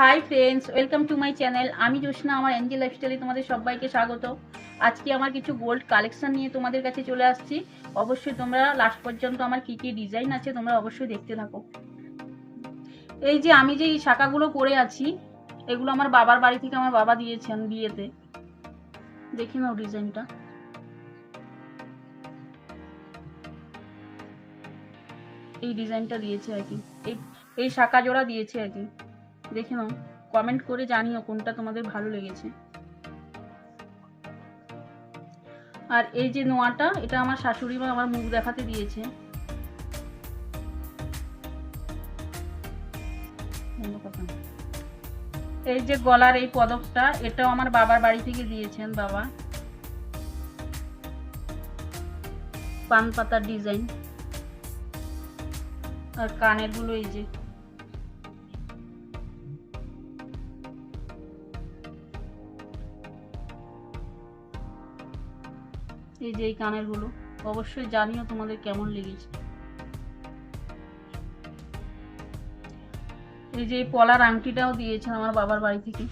Hi friends welcome to my channel আমি জোসনা, আমার NG লাইফস্টাইলে তোমাদের সবাইকে স্বাগত। আজকে আমার কিছু গোল্ড কালেকশন নিয়ে তোমাদের কাছে চলে আসছি। অবশ্যই তোমরা লাস্ট পর্যন্ত আমার কি কি ডিজাইন আছে তোমরা অবশ্যই দেখতে থাকো। এই যে আমি যে এই শাখাগুলো পরে আছি, এগুলো আমার বাবার বাড়ি থেকে আমার বাবা দিয়েছেন বিয়েতে। দেখি নাও ডিজাইনটা এই ডিজাইনটা দিয়েছে আর কি। এই শাখা জোড়া দিয়েছে আর কি। দেখে নাও কমেন্ট করে জানিও কোনটা তোমাদের ভালো লেগেছে। আর এই যে নোয়াটা, এটা আমার শাশুড়ি মা আমার মুখ দেখাতে দিয়েছে। এই যে গলার এই পদকটা, এটাও আমার বাবার বাড়ি থেকে দিয়েছেন বাবা। পান পাতার ডিজাইন আর কানেরগুলো এই যে। এই যে এই কানেরগুলো অবশ্যই জানিও তোমাদের কেমন লেগেছে। এই যে পলার আংটিটাও দিয়েছেন আমার বাবার বাড়ি থেকে।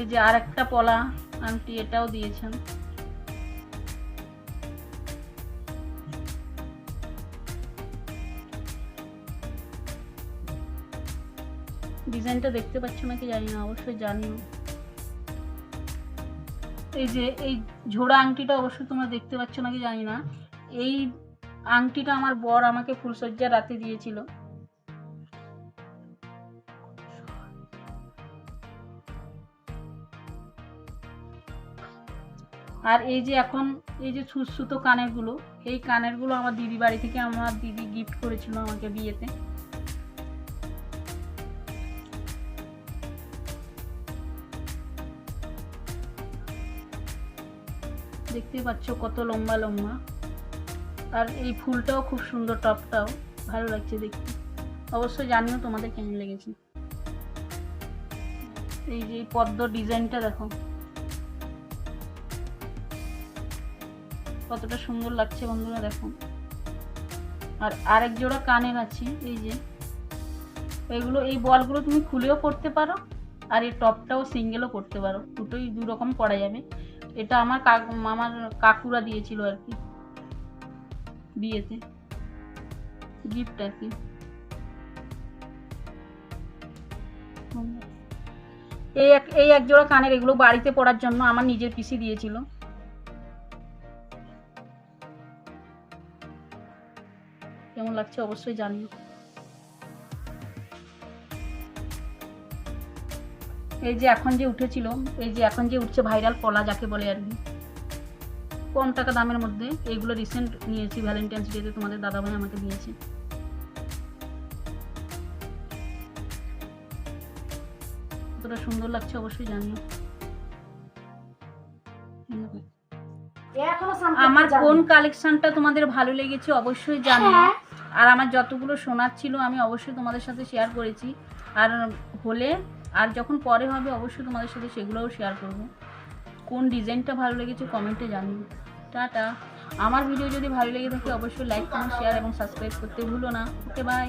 এই যে আর একটা পলা আংটি এটাও দিয়েছেন। ডিজাইনটা দেখতে পাচ্ছ নাকি জানি না, অবশ্যই জানিও। এই যে, এই ঝোড়া আংটিটা অবশ্যই তোমরা দেখতে পাচ্ছ নাকি জানি না। এই আংটিটা আমার বর আমাকে ফুলসজ্জা রাতে দিয়েছিল। আর এই যে এখন, এই যে সুতো কানেরগুলো এই কানেরগুলো আমার দিদি বাড়ি থেকে আমার দিদি গিফট করেছিল আমাকে বিয়েতে। দেখতে পাচ্ছ কত লম্বা লম্বা। আর এই ফুলটাও খুব সুন্দর টপটাও, ভালো লাগছে দেখতে। অবশ্যই জানিও তোমাদের কেমন লেগেছে। এই যে পদ্ম ডিজাইনটা দেখো। কতটা সুন্দর লাগছে বন্ধুরা, দেখো। আর আরেক জোড়া কানের আছে, এই যে। এগুলো, এই বলগুলো তুমি খুলেও পড়তে পারো, আর এই টপটাও সিঙ্গেলও করতে পারো। দুটোই দু রকম করা যাবে। এটা আমার আমার কাকুরা দিয়েছিল আর কি। বিয়েতে। গিফট আর কি। এই এক এই এক জোড়া কানের এগুলো বাড়িতে পড়ার জন্য আমার নিজের পিসি দিয়েছিল। কেমন লাগছে অবশ্যই জানিও। এই যে এখন যে উঠেছিল এই যে এখন যে উঠছে ভাইরাল পলা যাকে বলে আর কি কম টাকা দামের মধ্যে এইগুলো রিসেন্ট নিয়েছি ভ্যালেন্টাইন্স ডেতে তোমাদের দাদা দাদাভাই আমাকে দিয়েছে। কতটা সুন্দর লাগছে অবশ্যই জানিও। আমার কোন কালেকশনটা তোমাদের ভালো লেগেছে অবশ্যই জানিও। হ্যাঁ। আর আমার যতগুলো শোনার ছিল আমি অবশ্যই তোমাদের সাথে শেয়ার করেছি। আর হলে আর যখন পরে হবে, অবশ্যই তোমাদের সাথে সেগুলোও শেয়ার করব। কোন ডিজাইনটা ভালো লেগেছে কমেন্টে জানিও। টাটা। আমার ভিডিও যদি ভালো লেগে থাকে, অবশ্যই লাইক কমেন্ট শেয়ার এবং সাবস্ক্রাইব করতে ভুলো না। Okay bye